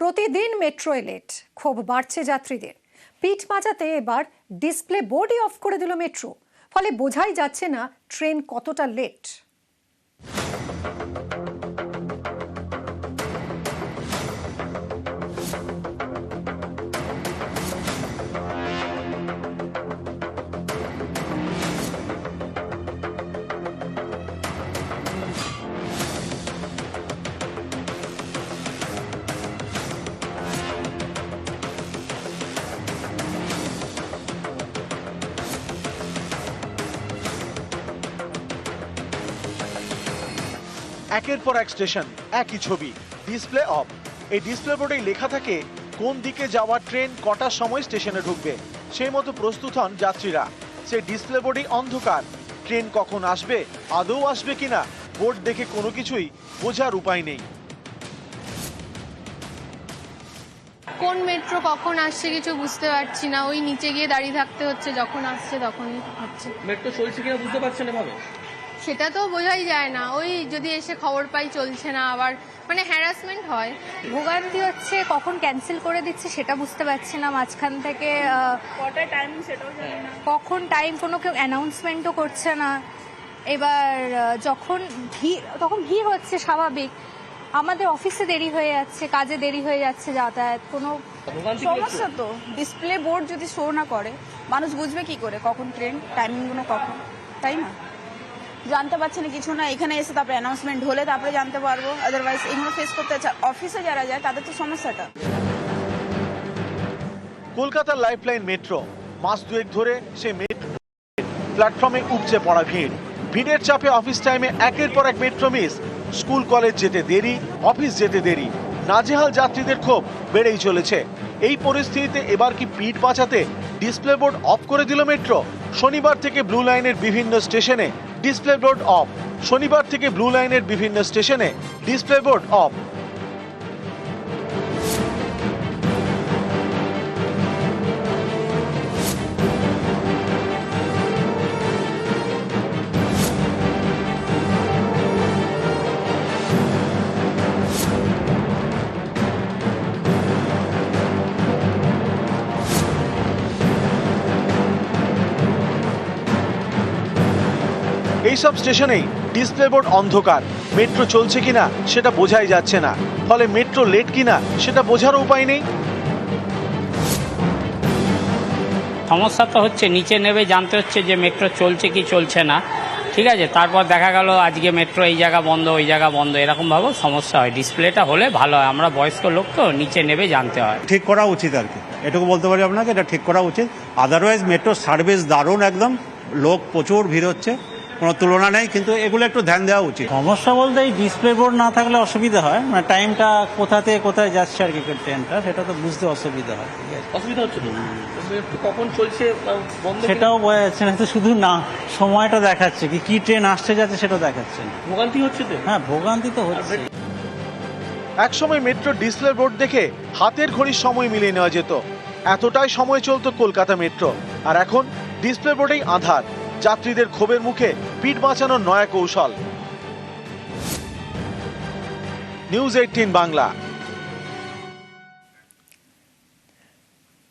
প্রতিদিন metro late ক্ষোভ বাড়ছে যাত্রীদের। পিঠ মাজাতে এবার ডিসপ্লে বোর্ডই অফ করে দিল মেট্রো, ফলে বোঝাই যাচ্ছে না ট্রেন কতটা লেট। একের পর এক স্টেশন একই ছবি ডিসপ্লে অফ এই ডিসপ্লে বোর্ডেই লেখা থাকে কোন দিকে যাওয়া ট্রেন কটার সময় স্টেশনে ঢুকবে। সেই মতো প্রস্তুত হন যাত্রীরা। সেই ডিসপ্লে বোর্ডেই অন্ধকার। ট্রেন কখন আসবে আদৌ আসবে কিনা বোর্ড দেখে কোনো কিছুই বোঝার উপায় নেই। কোন মেট্রো কখন আসছে কিছু বুঝতে পারছি না। ওই নিচে গিয়ে দাঁড়িয়ে থাকতে হচ্ছে যখন আসছে তখনই হচ্ছে। মেট্রো চলছে কিনা বুঝতে পারছেন এভাবে? সেটা তো বোঝাই যায় না। ওই যদি এসে খবর পাই চলছে না আবার। মানে হ্যারাসমেন্ট হয়। ভোগান্তি হচ্ছে কখন ক্যান্সেল করে দিচ্ছে সেটা বুঝতে পারছি না। মাঝখান থেকে কখন টাইম কোনো কেউ অ্যানাউন্সমেন্টও করছে না। এবার যখন ভিড় তখন ভিড় হচ্ছে স্বাভাবিক। আমাদের অফিসে দেরি হয়ে যাচ্ছে কাজে দেরি হয়ে যাচ্ছে যাতায়াত। কোনো? সমস্যা তো। ডিসপ্লে বোর্ড যদি শো না করে মানুষ বুঝবে কি করে কখন ট্রেন টাইমিংগুলো কখন? তাই না? জানতে পারছে না, কিছু না। এখানে এসে তারপরে অ্যানাউন্সমেন্ট হলে তারপরে জানতে পারব। আদারওয়াইজ এগুলো ফেস করতে অফিসে যারা যায়, তাদের তো সমস্যাটা। কলকাতার লাইফলাইন মেট্রো মাস দুয়েক ধরে সে মেট্রো প্ল্যাটফর্মে উপচে পড়া ভিড়। ভিড়ের চাপে অফিস টাইমে একের পর এক মেট্রো মিস স্কুল কলেজ যেতে দেরি অফিস যেতে দেরি। নাজেহাল যাত্রীদের ক্ষোভ বেড়েই চলেছে। এই পরিস্থিতিতে এবার কি পিঠ বাঁচাতে ডিসপ্লে বোর্ড অফ করে দিল মেট্রো শনিবার থেকে ব্লু লাইনের বিভিন্ন স্টেশনে ডিসপ্লে বোর্ড অফ শনিবার থেকে ব্লু লাইনের বিভিন্ন স্টেশনে ডিসপ্লে বোর্ড অফ এইসব স্টেশনেই ডিসপ্লে বোর্ড অন্ধকার। মেট্রো চলছে কিনা সেটা বোঝাই যাচ্ছে না। ফলে মেট্রো লেট কিনা সেটা বোঝার উপায় নেই। সমস্যা তো হচ্ছে নিচে নেবে জানতে হচ্ছে যে মেট্রো চলছে কি চলছে না। ঠিক আছে তারপর দেখা গেল আজকে মেট্রো এই জায়গা বন্ধ ওই জায়গা বন্ধ এরকমভাবেও সমস্যা হয়। ডিসপ্লেটা হলে ভালো হয় আমরা বয়স্ক লোক তো নিচে নেবে জানতে হয়। ঠিক করা উচিত আর কি। এটুকু বলতে পারি আপনাকে এটা ঠিক করা উচিত। আদারওয়াইজ মেট্রো সার্ভিস দারুণ একদম। লোক প্রচুর ভিড় হচ্ছে। কোনো তুলনা নেই কিন্তু এগুলো একটু ধ্যান দেওয়া উচিত। সমস্যা বলতে এই ডিসপ্লে বোর্ড না থাকলে অসুবিধা হয়। মানে টাইমটা কোথা থেকে কোথায় যাচ্ছে আর কি ট্রেনটা সেটা তো বুঝতে অসুবিধা হয়। ঠিক আছে। অসুবিধা হচ্ছে কখন চলছে? সেটাও বোঝা যাচ্ছে না তো শুধু না সময়টা দেখাচ্ছে কি কি ট্রেন আসছে যাচ্ছে সেটা দেখাচ্ছে না। ভোগান্তি হচ্ছে তো? হ্যাঁ ভোগান্তি তো হচ্ছে। একসময় মেট্রো ডিসপ্লে বোর্ড দেখে হাতের ঘড়ির সময় মিলিয়ে নেওয়া যেত। এতটাই সময় চলতো কলকাতা মেট্রো আর এখন ডিসপ্লে বোর্ডেই আধার। যাত্রীদের ক্ষোভের মুখে পিঠ বাঁচানোর নয়া কৌশল। News eighteen Bangla.